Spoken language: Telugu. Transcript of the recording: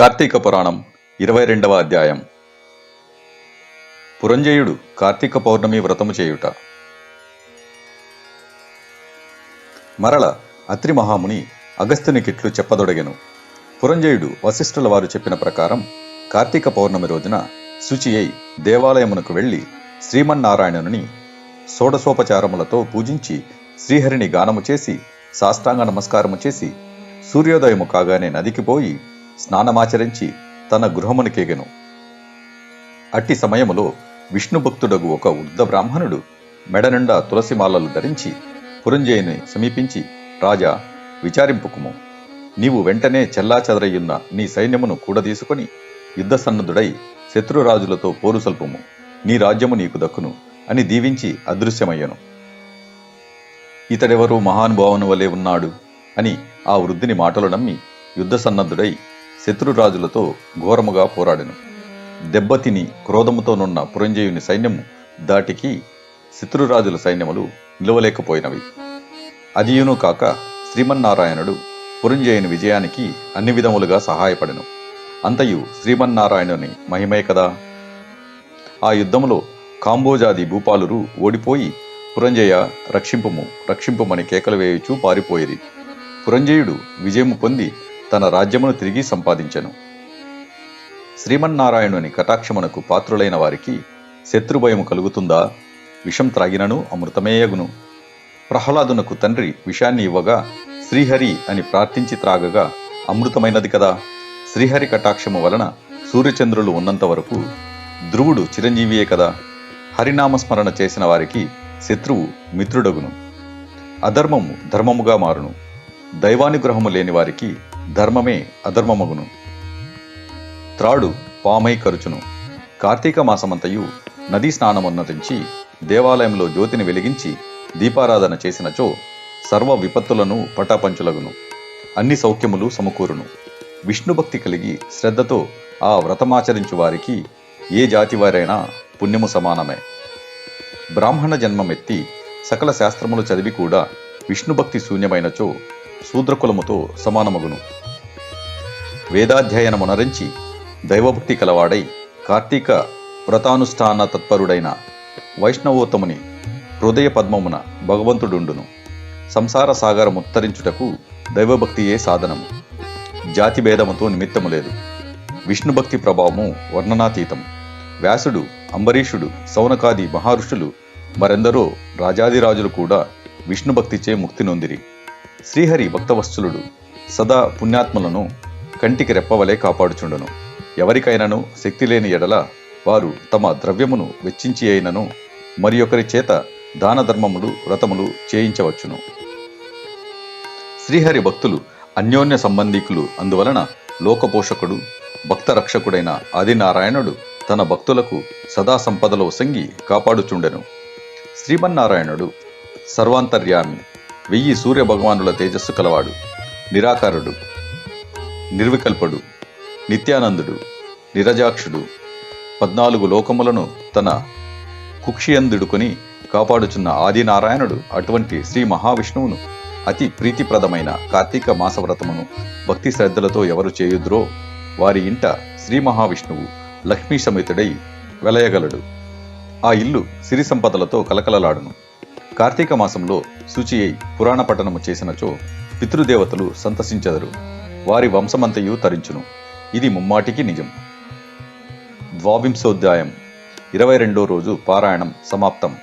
కార్తీక పురాణం ఇరవై రెండవ అధ్యాయం. పురంజయుడు కార్తీక పౌర్ణమి వ్రతము చేయుట. మరల అత్రి మహాముని అగస్త్యునికిట్లు చెప్పదొడగెను. పురంజయుడు వశిష్ఠుల వారు చెప్పిన ప్రకారం కార్తీక పౌర్ణమి రోజున శుచి అయి దేవాలయమునకు వెళ్ళి శ్రీమన్నారాయణుని షోడశోపచారములతో పూజించి శ్రీహరిని గానము చేసి సాష్టాంగ నమస్కారము చేసి సూర్యోదయము కాగానే నదికి పోయి స్నానమాచరించి తన గృహమునికేగెను. అట్టి సమయములో విష్ణుభక్తుడగు ఒక వృద్ధ బ్రాహ్మణుడు మెడనిండా తులసిమాలలు ధరించి పురంజయుని సమీపించి రాజా విచారింపుకుము. నీవు వెంటనే చెల్లాచెదరయ్యున్న నీ సైన్యమును కూడదీసుకొని యుద్ధ సన్నద్ధుడై శత్రురాజులతో పోరు సల్పుము. నీ రాజ్యము నీకు దక్కును అని దీవించి అదృశ్యమయ్యను. ఇతడెవరో మహానుభావుని వలె ఉన్నాడు? అని ఆ వృద్ధిని మాటలు నమ్మి యుద్ధ సన్నద్ధుడై శత్రురాజులతో ఘోరముగా పోరాడెను. దెబ్బతిని క్రోధముతోనున్న పురంజయుని సైన్యము దాటికి శత్రురాజుల సైన్యములు నిలవలేకపోయినవి. అదియును కాక శ్రీమన్నారాయణుడు పురంజయుని విజయానికి అన్ని విధములుగా సహాయపడెను. అంతయు శ్రీమన్నారాయణుని మహిమే కదా? ఆ యుద్ధములో కాంబోజాది భూపాలురు ఓడిపోయి పురంజయ రక్షింపుము రక్షింపుమని కేకలు వేయుచూ పారిపోయేది. పురంజయుడు విజయము పొంది తన రాజ్యమును తిరిగి సంపాదించెను. శ్రీమన్నారాయణుని కటాక్షమునకు పాత్రులైన వారికి శత్రుభయము కలుగుతుందా? విషం త్రాగినను అమృతమేయగును ప్రహ్లాదునకు తండ్రి విషాన్ని ఇవ్వగా శ్రీహరి అని ప్రార్థించి త్రాగగా అమృతమైనది కదా? శ్రీహరి కటాక్షము వలన సూర్యచంద్రులు ఉన్నంత వరకు ధ్రువుడు చిరంజీవియే కదా? హరినామస్మరణ చేసిన వారికి శత్రువు మిత్రుడగును. అధర్మము ధర్మముగా మారును. దైవానుగ్రహము లేని వారికి ధర్మమే అధర్మమగును. త్రాడు పామై కరుచును. కార్తీక మాసమంతయు నదీ స్నానమున్నరించి దేవాలయంలో జ్యోతిని వెలిగించి దీపారాధన చేసినచో సర్వ విపత్తులను పటాపంచులగును. అన్ని సౌఖ్యములు సమకూరును. విష్ణుభక్తి కలిగి శ్రద్ధతో ఆ వ్రతమాచరించు వారికి ఏ జాతి వారైనా పుణ్యము సమానమే. బ్రాహ్మణ జన్మమెత్తి సకల శాస్త్రములు చదివి కూడా విష్ణుభక్తి శూన్యమైనచో శూద్రకులముతో సమానమగును. వేదాధ్యయనమునరించి దైవభక్తి కలవాడై కార్తీక వ్రతానుష్ఠాన తత్పరుడైన వైష్ణవోత్తముని హృదయ పద్మమున భగవంతుడుండును. సంసార సాగరముత్తరించుటకు దైవభక్తియే సాధనము. జాతి భేదముతో నిమిత్తము లేదు విష్ణుభక్తి ప్రభావము వర్ణనాతీతం వ్యాసుడు అంబరీషుడు సౌనకాది మహర్షులు మరెందరో రాజాదిరాజులు కూడా విష్ణుభక్తిచే ముక్తి నొందిరి. శ్రీహరి భక్తవత్సలుడు సదా పుణ్యాత్ములను కంటికి రెప్పవలే కాపాడుచుండును. ఎవరికైనను శక్తి లేని ఎడల వారు తమ ద్రవ్యమును వెచ్చించి అయినను మరి ఒకరి చేత దాన ధర్మములు వ్రతములు చేయించవచ్చును. శ్రీహరి భక్తులు అన్యోన్య సంబంధికులు అందువలన లోకపోషకుడు భక్త రక్షకుడైన ఆదినారాయణుడు తన భక్తులకు సదా సంపదలో సంగి కాపాడుచుండెను. శ్రీమన్నారాయణుడు సర్వాంతర్యామి వెయ్యి సూర్య భగవానుల తేజస్సు కలవాడు నిరాకారుడు నిర్వికల్పుడు నిత్యానందుడు నిరజాక్షుడు. పద్నాలుగు లోకములను తన కుక్షియందుడుకొని కాపాడుచున్న ఆదినారాయణుడు అటువంటి శ్రీ మహావిష్ణువును అతి ప్రీతిప్రదమైన కార్తీక మాసవ్రతమును భక్తి శ్రద్ధలతో ఎవరు చేయుద్రో వారి ఇంట శ్రీ మహావిష్ణువు లక్ష్మీ సమేతుడై వెలయగలడు. ఆ ఇల్లు సిరి సంపదలతో కలకలలాడును. కార్తీక మాసంలో శుచి అయి పురాణ పఠనము చేసినచో పితృదేవతలు సంతసించెదరు. వారి వంశమంతయు తరించును. ఇది ముమ్మాటికి నిజం. ద్వావింశోధ్యాయం ఇరవై రెండో రోజు పారాయణం సమాప్తం.